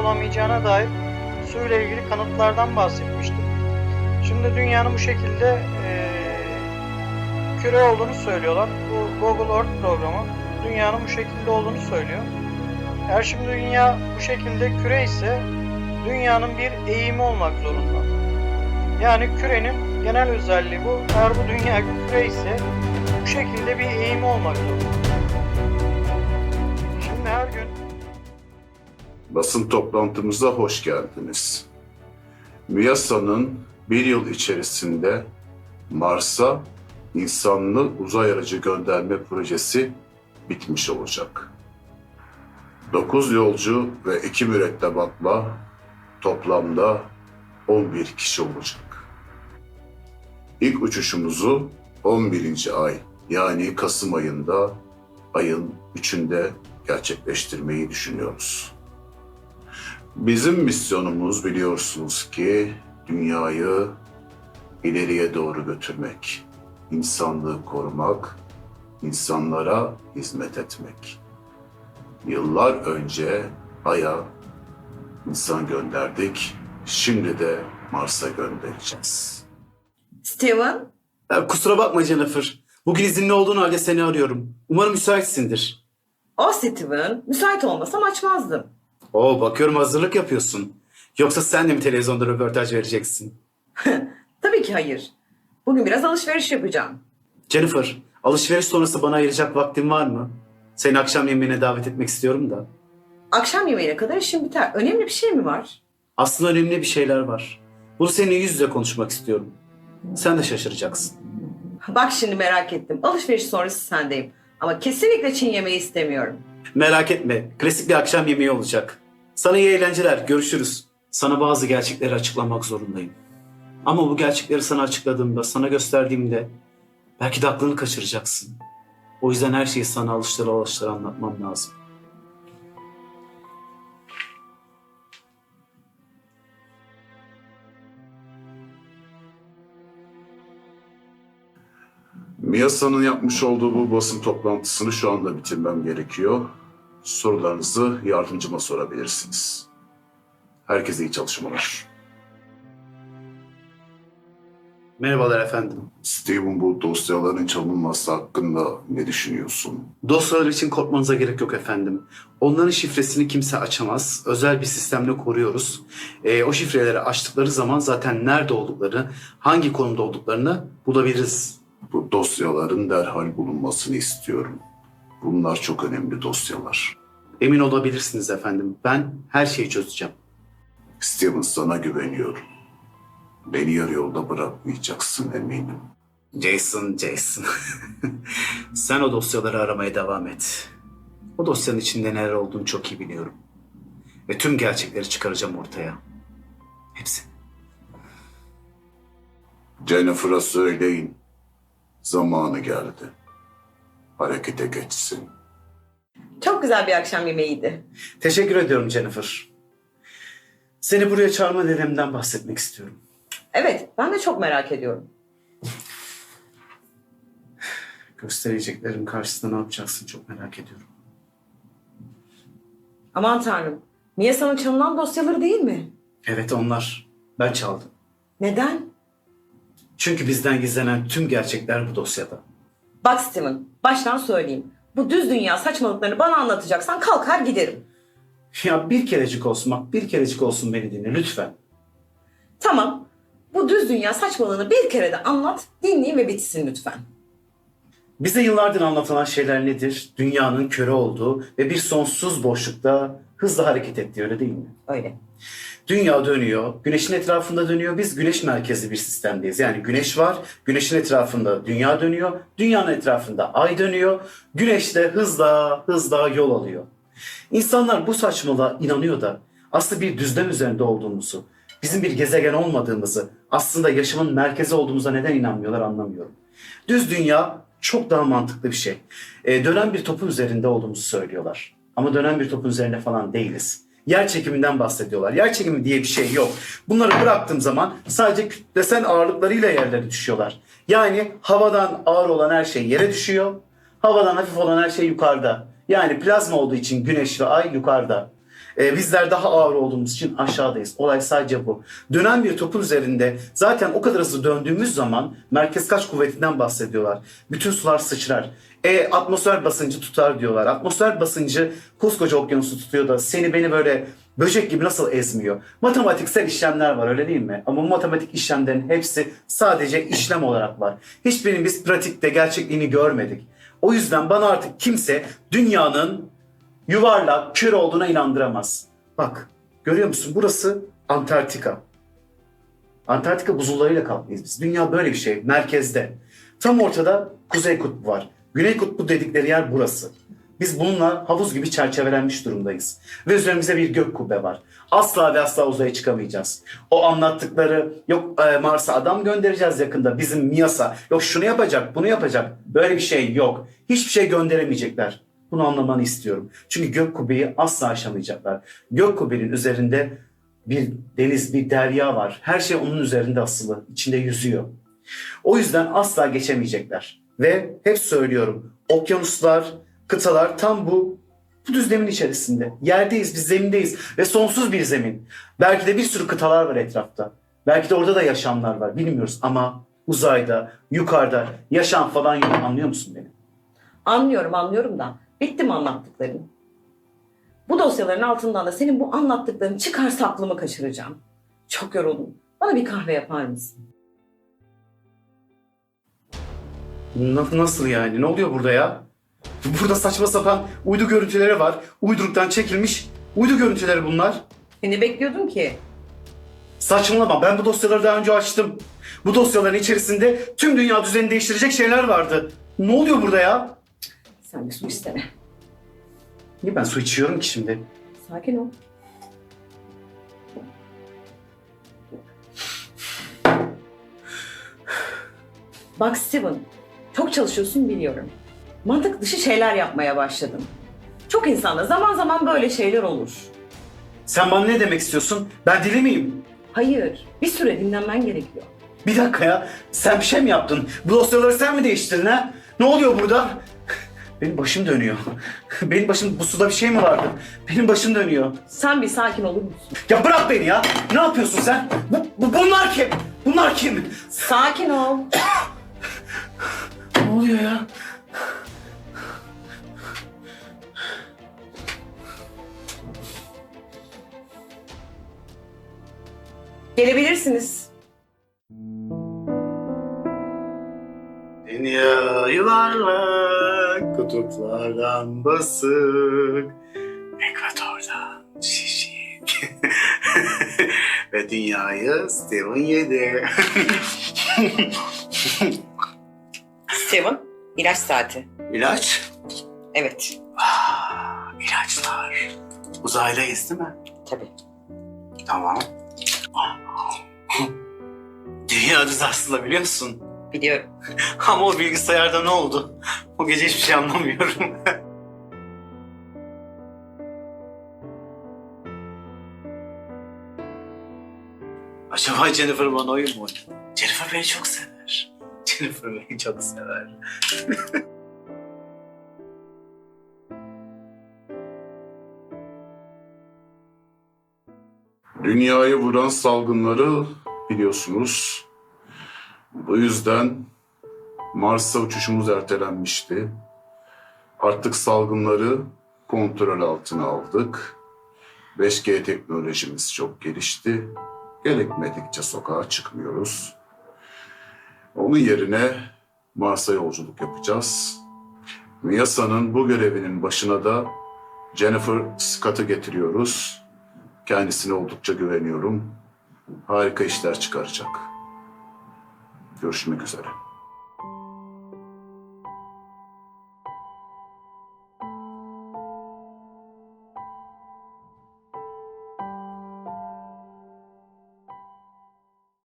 olamayacağına dair su ile ilgili kanıtlardan bahsetmiştim. Şimdi dünyanın bu şekilde eee, küre olduğunu söylüyorlar. Bu Google Earth programı dünyanın bu şekilde olduğunu söylüyor. Eğer şimdi dünya bu şekilde küre ise dünyanın bir eğimi olmak zorunda. Yani kürenin genel özelliği bu. Eğer bu dünya küre ise bu şekilde bir eğimi olmak zorunda. Basın toplantımıza hoş geldiniz. MİASA'nın bir yıl içerisinde Mars'a insanlı uzay aracı gönderme projesi bitmiş olacak. 9 yolcu ve 2 mürettebatla toplamda 11 kişi olacak. İlk uçuşumuzu 11. ay yani Kasım ayında ayın 3'ünde gerçekleştirmeyi düşünüyoruz. Bizim misyonumuz biliyorsunuz ki dünyayı ileriye doğru götürmek, insanlığı korumak, insanlara hizmet etmek. Yıllar önce Ay'a insan gönderdik, şimdi de Mars'a göndereceğiz. Steven, Ya, kusura bakma Jennifer. Bugün izinli olduğun halde seni arıyorum. Umarım müsaitsindir. o Steven. Müsait olmasam açmazdım. Oo bakıyorum hazırlık yapıyorsun. Yoksa sen de mi televizyonda röportaj vereceksin? Tabii ki hayır. Bugün biraz alışveriş yapacağım. Jennifer, alışveriş sonrası bana ayıracak vaktin var mı? Seni akşam yemeğine davet etmek istiyorum da. Akşam yemeğine kadar işim biter. Önemli bir şey mi var? Aslında önemli bir şeyler var. Bunu seninle yüz yüze konuşmak istiyorum. Sen de şaşıracaksın. Bak şimdi merak ettim. Alışveriş sonrası sendeyim. Ama kesinlikle Çin yemeği istemiyorum. Merak etme, klasik bir akşam yemeği olacak. Sana iyi eğlenceler, görüşürüz. Sana bazı gerçekleri açıklamak zorundayım. Ama bu gerçekleri sana açıkladığımda, sana gösterdiğimde belki de aklını kaçıracaksın. O yüzden her şeyi sana alıştıra alıştıra anlatmam lazım. MİASA'nın yapmış olduğu bu basın toplantısını şu anda bitirmem gerekiyor. Sorularınızı yardımcıma sorabilirsiniz. Herkese iyi çalışmalar. Merhabalar efendim. Steven bu dosyaların çalınması hakkında ne düşünüyorsun? Dosyalar için korkmanıza gerek yok efendim. Onların şifresini kimse açamaz. Özel bir sistemle koruyoruz. Ee, o şifreleri açtıkları zaman zaten nerede olduklarını, hangi konumda olduklarını bulabiliriz. Bu dosyaların derhal bulunmasını istiyorum. Bunlar çok önemli dosyalar. Emin olabilirsiniz efendim. Ben her şeyi çözeceğim. Steven sana güveniyorum. Beni yarı yolda bırakmayacaksın eminim. Jason, Jason. Sen o dosyaları aramaya devam et. O dosyanın içinde neler olduğunu çok iyi biliyorum. Ve tüm gerçekleri çıkaracağım ortaya. Hepsi. Jennifer'a söyleyin. Zamanı geldi. Harekete geçsin. Çok güzel bir akşam yemeğiydi. Teşekkür ediyorum Jennifer. Seni buraya çağırma nedenimden bahsetmek istiyorum. Evet, ben de çok merak ediyorum. Göstereceklerim karşısında ne yapacaksın çok merak ediyorum. Aman tanrım. Miyasa'nın çalınan dosyaları değil mi? Evet onlar. Ben çaldım. Neden? Çünkü bizden gizlenen tüm gerçekler bu dosyada. Bak Steven, baştan söyleyeyim. Bu düz dünya saçmalıklarını bana anlatacaksan kalkar giderim. Ya bir kerecik olsun bak bir kerecik olsun beni dinle lütfen. Tamam. Bu düz dünya saçmalığını bir kere de anlat, dinleyeyim ve bitsin lütfen. Bize yıllardır anlatılan şeyler nedir? Dünyanın köre olduğu ve bir sonsuz boşlukta hızla hareket ettiği öyle değil mi? Öyle. Dünya dönüyor, güneşin etrafında dönüyor. Biz güneş merkezli bir sistemdeyiz. Yani güneş var, güneşin etrafında dünya dönüyor. Dünyanın etrafında ay dönüyor. Güneş de hızla hızla yol alıyor. İnsanlar bu saçmalığa inanıyor da aslında bir düzlem üzerinde olduğumuzu, bizim bir gezegen olmadığımızı, aslında yaşamın merkezi olduğumuza neden inanmıyorlar anlamıyorum. Düz dünya çok daha mantıklı bir şey. Ee, dönen bir topun üzerinde olduğumuzu söylüyorlar. Ama dönen bir topun üzerinde falan değiliz. Yer çekiminden bahsediyorlar. Yer çekimi diye bir şey yok. Bunları bıraktığım zaman sadece kütlesel ağırlıklarıyla yerlere düşüyorlar. Yani havadan ağır olan her şey yere düşüyor. Havadan hafif olan her şey yukarıda. Yani plazma olduğu için güneş ve ay yukarıda. Ee, bizler daha ağır olduğumuz için aşağıdayız. Olay sadece bu. Dönen bir topun üzerinde zaten o kadar hızlı döndüğümüz zaman merkez kaç kuvvetinden bahsediyorlar. Bütün sular sıçrar. E, atmosfer basıncı tutar diyorlar. Atmosfer basıncı koskoca okyanusu tutuyor da seni beni böyle böcek gibi nasıl ezmiyor? Matematiksel işlemler var öyle değil mi? Ama matematik işlemlerin hepsi sadece işlem olarak var. Hiçbirinin biz pratikte gerçekliğini görmedik. O yüzden bana artık kimse dünyanın yuvarlak, kür olduğuna inandıramaz. Bak, görüyor musun? Burası Antarktika. Antarktika buzullarıyla kaplıyız biz. Dünya böyle bir şey, merkezde. Tam ortada Kuzey Kutbu var. Güney Kutbu dedikleri yer burası. Biz bununla havuz gibi çerçevelenmiş durumdayız. Ve üzerimizde bir gök kubbe var. Asla ve asla uzaya çıkamayacağız. O anlattıkları yok e, Mars'a adam göndereceğiz yakında bizim MİAS'a. Yok şunu yapacak bunu yapacak. Böyle bir şey yok. Hiçbir şey gönderemeyecekler. Bunu anlamanı istiyorum. Çünkü gök kubbeyi asla aşamayacaklar. Gök kubbenin üzerinde bir deniz, bir derya var. Her şey onun üzerinde asılı. içinde yüzüyor. O yüzden asla geçemeyecekler. Ve hep söylüyorum. Okyanuslar, kıtalar tam bu bu düzlemin içerisinde. Yerdeyiz, biz zemindeyiz ve sonsuz bir zemin. Belki de bir sürü kıtalar var etrafta. Belki de orada da yaşamlar var. Bilmiyoruz ama uzayda, yukarıda yaşam falan yok. Anlıyor musun beni? Anlıyorum anlıyorum da bitti mi anlattıkların? Bu dosyaların altından da senin bu anlattıkların çıkarsa aklımı kaçıracağım. Çok yoruldum. Bana bir kahve yapar mısın? Na- Nasıl yani? Ne oluyor burada ya? Burada saçma sapan uydu görüntüleri var. Uyduruktan çekilmiş uydu görüntüleri bunlar. Seni bekliyordum ki. Saçmalama ben bu dosyaları daha önce açtım. Bu dosyaların içerisinde tüm dünya düzenini değiştirecek şeyler vardı. Ne oluyor burada ya? Sen bir su isteme. Niye ben su içiyorum ki şimdi? Sakin ol. Bak Steven, çok çalışıyorsun biliyorum. Mantık dışı şeyler yapmaya başladın. Çok insanda zaman zaman böyle şeyler olur. Sen bana ne demek istiyorsun? Ben deli miyim? Hayır, bir süre dinlenmen gerekiyor. Bir dakika ya. Sen bir şey mi yaptın? Bu dosyaları sen mi değiştirdin ha? Ne oluyor burada? Benim başım dönüyor. Benim başım bu suda bir şey mi vardı? Benim başım dönüyor. Sen bir sakin olur musun? Ya bırak beni ya. Ne yapıyorsun sen? Bu, bu- bunlar kim? Bunlar kim? Sakin ol. Ne oluyor ya? Gelebilirsiniz. Dünya yuvarlak, kutuplardan basık, ekvatordan şişik. Ve dünyayı Steven yedi. Steven, ilaç saati. İlaç? Evet, Ah, ilaçlar. Uzaydayız değil mi? tabii. Tamam. Dünya düz aslında biliyorsun. Biliyorum. Ama o bilgisayarda ne oldu? O gece hiçbir şey anlamıyorum. Acaba Jennifer bana oyun mu oynadı? Jennifer beni çok sever. Jennifer beni çok sever. Dünyayı vuran salgınları biliyorsunuz. Bu yüzden Mars'a uçuşumuz ertelenmişti. Artık salgınları kontrol altına aldık. 5G teknolojimiz çok gelişti. Gerekmedikçe sokağa çıkmıyoruz. Onun yerine Mars'a yolculuk yapacağız. MIASA'nın bu görevinin başına da Jennifer Scott'ı getiriyoruz. Kendisine oldukça güveniyorum. Harika işler çıkaracak. Görüşmek üzere.